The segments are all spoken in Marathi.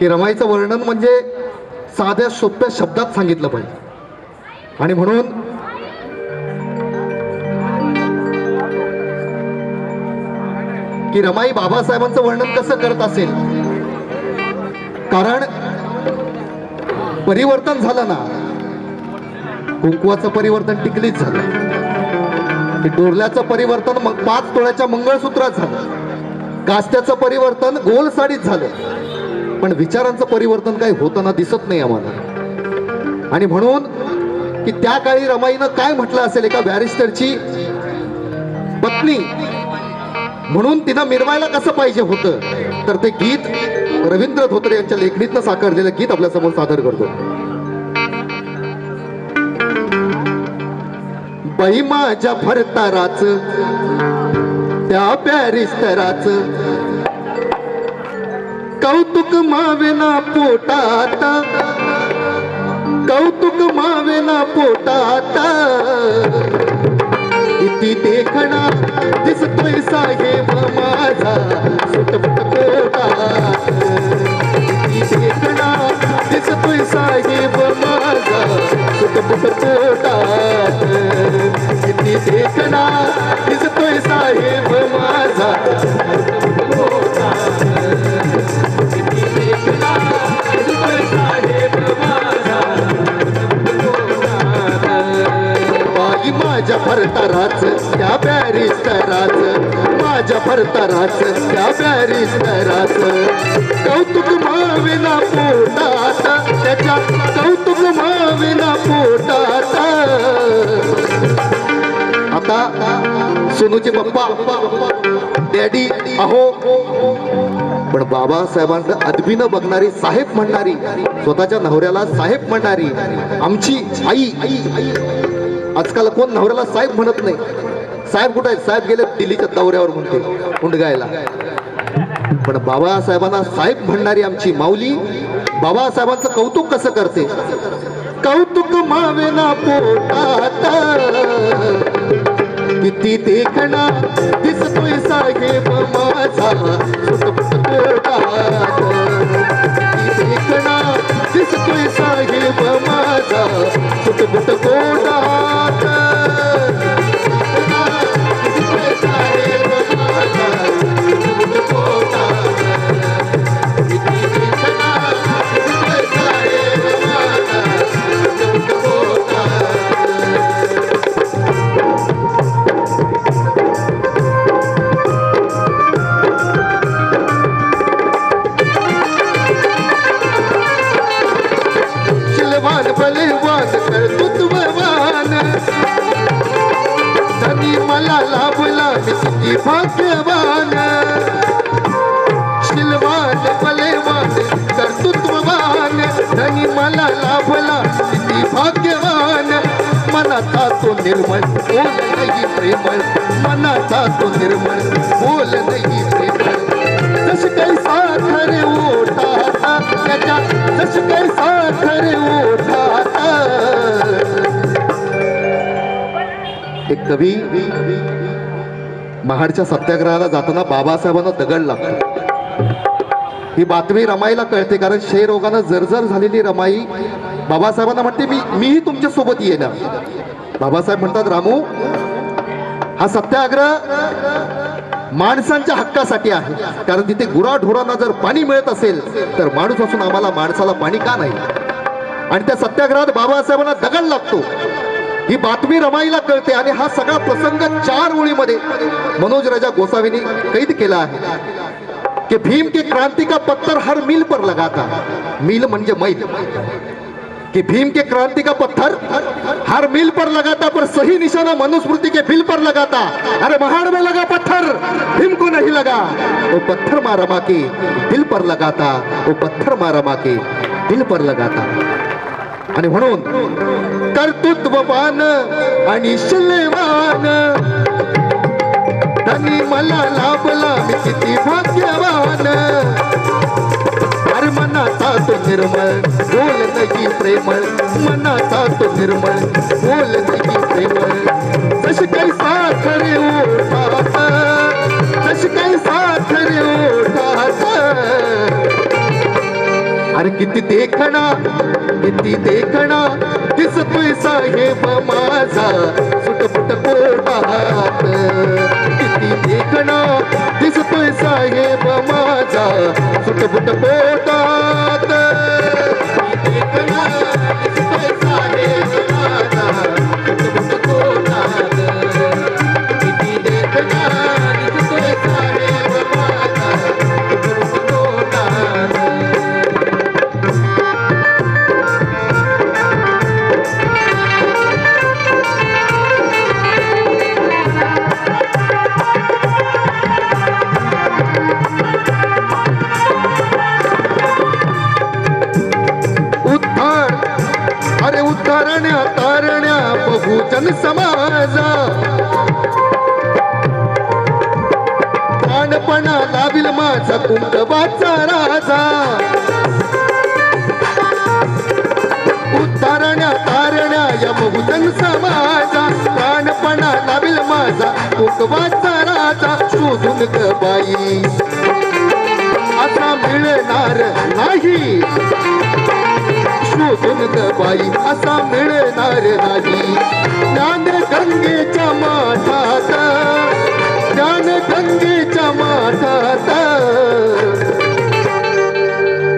की रमाईचं वर्णन म्हणजे साध्या सोप्या शब्दात सांगितलं पाहिजे. आणि म्हणून की रमाई बाबासाहेबांचं वर्णन कसं करत असेल? कारण परिवर्तन झालं ना कुंकुवाचं परिवर्तन टिकलीच झालं. डोरल्याचं परिवर्तन मग पाच तोळ्याच्या मंगळसूत्रात झालं. कास्त्याचं परिवर्तन गोल साडीत झालं. पण विचारांचं परिवर्तन काही होताना दिसत नाही आम्हाला. आणि म्हणून की त्या काळी रमाईनं काय म्हटलं असेल एका बॅरिस्टरची? पत्नी. म्हणून तिनं मिरवायला कसं पाहिजे होतं? तर ते गीत रवींद्र धोत्रे यांच्या लेखणीतनं साकारलेलं गीत आपल्यासमोर सादर करतो. बाई माझ्या भरताराच त्या बॅरिस्टराच कौतुक मावेना पोटात. कौतुक मावेना पोटात. किती देखणा दिसतोय साहेब माझा. सुटबुट पोटात. किती देखणा दिसतोय साहेब माझा. सुटबुट पोटात. किती देखणा दिसतोय साहेब की माझ्या भरताराच त्या बॅरिस्टराच. माझ्या भरताराच त्या बॅरिस्टराच. कौतुक माविना पोटात त्याच्या कौतुक माविना पोटात. आता सोनूचे पप्पा डॅडी अहो. पण बाबासाहेबांचं अदबीनं बघणारी साहेब म्हणणारी स्वतःच्या नवऱ्याला साहेब म्हणणारी आमची आई आई आई. आजकाल कोण नवऱ्याला साहेब म्हणत नाही. साहेब कुठे आहेत? साहेब गेले दिल्लीच्या दौऱ्यावर म्हणते उंडगायला पण बाबासाहेबांना साहेब म्हणणारी आमची माऊली बाबासाहेबांचं कौतुक कसं करते? कौतुक मावेना पोटात. किती देखणा दिसतोय साहेब माझा सुटपुट दिसतोय साहेब माझा सुटपुट तो निर्मळ बोल नाही प्रेमळ मनाचा तो निर्मळ बोल नाही प्रेमळ. जस काही साखर ओठा त्याच्या जशी काही साखर ओढाता एक कवी महाडच्या सत्याग्रहाला जाताना बाबासाहेबांना दगड लागतो. ही बातमी रमाईला कळते कारण क्षयरोगानं जर्जर झालेली रमाई बाबासाहेबांना म्हणते मी मीही तुमच्यासोबत येईन. बाबासाहेब म्हणतात रामू हा सत्याग्रह माणसांच्या हक्कासाठी आहे. कारण तिथे गुराढोरांना जर पाणी मिळत असेल तर माणूस असून आम्हाला माणसाला पाणी का नाही? आणि त्या सत्याग्रहात बाबासाहेबांना दगड लागतो. ही बातमी रमाईला कळते आणि हा सगळा प्रसंग चार ओळीमध्ये मनोज राजा गोसावींनी कैद केला आहे. की भीम के क्रांती का पत्थर हर मील पर लगा था मील म्हणजे मैल. कि भीम के क्रांति का पत्थर हर मील पर लगा था पर सही निशाना मनुस्मृति के बिल पर लगा था अरे महाड़ में लगा पत्थर भीम को नहीं लगा। वो पत्थर मारा मा के दिल पर लगा था वो पत्थर मारा मा के दिल पर लगा था आणि म्हणून कर्तृत्ववान आणि शिल्लेवान धनी मला लाभला मी किती भाग्यवान। निर्मळ मनाचा तो निर्मळ. बोल नगी प्रेमळ. मनाचा तो निर्मळ. बोल नगी प्रेमळ. जशी काही साखर ओढात जशी काही साखर ओढात अरे किती देखणा किती देखणा. दिसतोय साहेब माझा. सुटपुट कोटात किती दिसतोय साहेब माझा. सुटपुट पोटात बहुजन समाजा. प्राणपणा लाविल माझा कुंकवाचा राजा. उद्धारण्या तारण्या या बहुजन समाजा. प्राणपणा लाविल माझा कुंकवाचा राजा. शोधून ग बाई. आता मिळणार नाही. शोधून बाई असा मिळणार नाही. ज्ञान गंगेच्या माठात ज्ञान गंगेच्या माठात.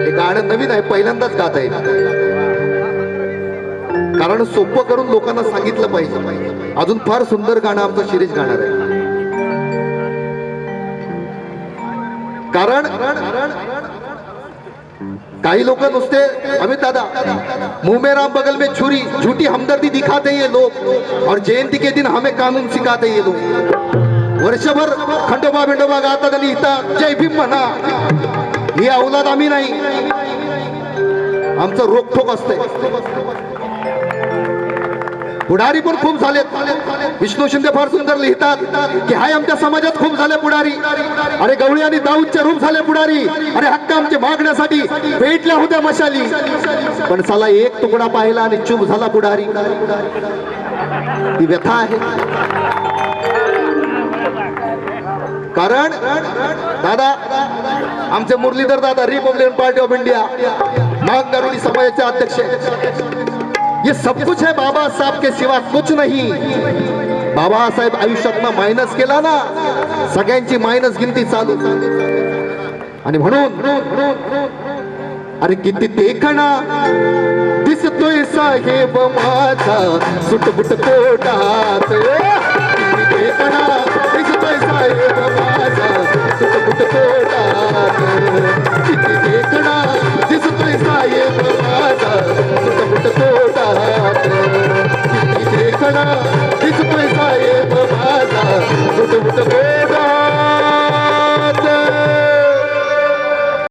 हे गाणं नवीन आहे पहिल्यांदाच गात आहे. कारण सोपं करून लोकांना सांगितलं पाहिजे. अजून फार सुंदर गाणं आमचं शिरीष गाणार आहे. कारण काही लोक नुसते अमित दादा मुंह में राम बगल में छुरी झूठी हमदर्दी दिखाते ये लोग और जयंती के दिन हमें कानून सिखाते ये लोग। वर्षभर खंडोबा बिंडोबा गातात आणि इथं जय भीम म्हणा ही अवलाद आम्ही नाही। आमचं रोखोक असते पुढारी पण खूप झालेत। विष्णू शिंदे फार सुंदर लिहितात की हाय आमच्या समाजात खूप झाले पुढारी। अरे गवळी आणि दाऊदचे रूप झाले पुढारी. अरे हक्क आमचे मागण्यासाठी भेटल्या होत्या मशाली. पण साला एक तुकडा पाहिला आणि चूप झाला पुढारी. ती व्यथा आहे. कारण दादा आमचे मुरलीधर दादा रिपब्लिकन पार्टी ऑफ इंडिया माग समाजाचे अध्यक्ष. ये सब कुछ है बाबा साहब के सिवा कुछ नहीं. बाबासाहेब आयुष्यातनं मायनस केला ना सगळ्यांची मायनस गिनती चालू. आणि म्हणून अरे किती देखणा दिसतोय साहेब माझा सुटबुट कोटात किती देखणा दिसतोय साहेब माझा सुटबुट कोटात